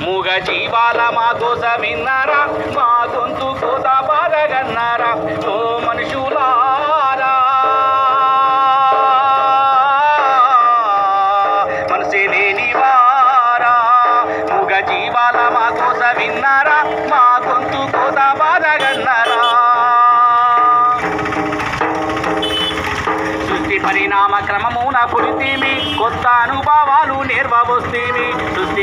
జీవాల మా కోస విన్నారా మా గొంతు కోత బాధగన్నారా? ఓ మనుషులారా! మనసే లేని వారా? మూగ జీవాల మా కోస విన్నారా మా గొంతు కోత బాధగన్నారా? సృష్టి పరిణామ క్రమమున పురితీమి కొత్త అనుభవాలు నేర్వవస్తీమి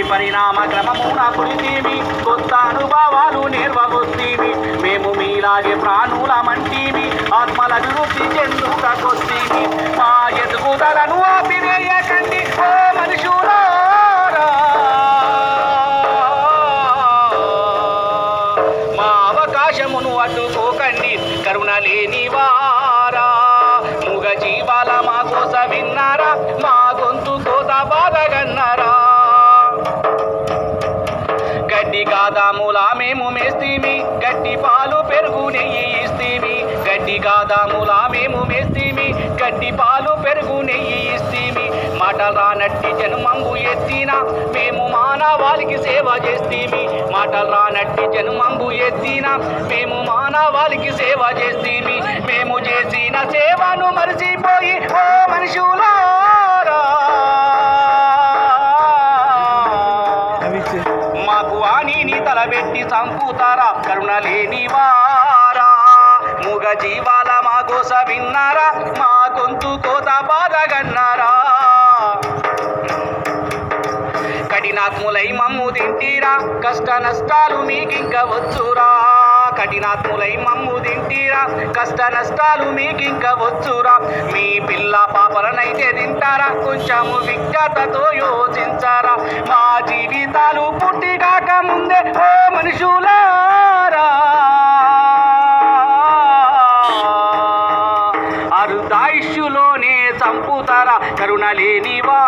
పరిణామ క్రమమున పురితీమి కొత్త అనుభవాలు నేర్వవస్తీమి మేము మీలాగే ప్రాణుల మంటీమి ఆత్మల అభివృద్ధి చెందుకొస్తీమి మా ఎదుగుదలను ఆపివేయకండి ఓ మనుషులారా. మా అవకాశమును అడ్డుకోకండి కరుణ లేని వారా. మూగ జీవాల కాదాములా మేము మేస్తీమి. గడ్డి పాలు పెరుగు నెయ్యి ఇస్తీమి. గడ్డి కాదాములా మేము మేస్తీమి. గడ్డి పాలు పెరుగు నెయ్యి ఇస్తీమి. మాటలు రానట్టి జనుమంగు ఎత్తిన మేము మానవాళికి సేవ చేస్తీమి. మాటలు రానట్టి జనుమంగు ఎత్తిన మేము మానవాళికి సేవ చేస్తీమి. మేము చేసిన సేవను మరిచిపోయి ఓ మనుషులా మాకు తలబెట్టి చంపుతారా కరుణ లేని వారా. మూగ జీవాల మా గోస విన్నారా? మా గొంతు కోత బాధగన్నారా కఠినాత్ములై మమ్ము తింటీరా? కష్ట నష్టాలు మీకింక వచ్చురా. కఠినాత్ములై మమ్ము తింటీరా. కష్ట నష్టాలు మీకింక వచ్చురా మీ పిల్ల పాపలనైతే తింటారా. కొంచెము విజ్ఞతతో యోచించారా. మా జీవితాలు పుట్టి కాక ముందే ఓ మనుషులారా. అరుదాయుష్యులోనే చంపుతారా. కరుణ లేనివా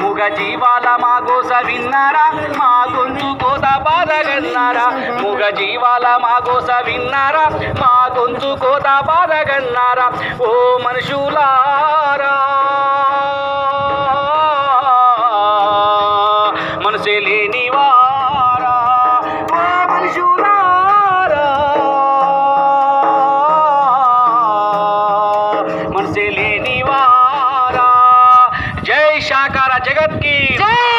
ముగ జీవాల మా గోస విన్నారా? మా గొంతు కోత బాధగన్నారా ముగ జీవాల మా గోస విన్నారా? మా గొంతు కోత బాధగన్నారా ఓ మనుషులారా! మనసే లేనివా మనసే లేనివా जय शाकारा जगत की जय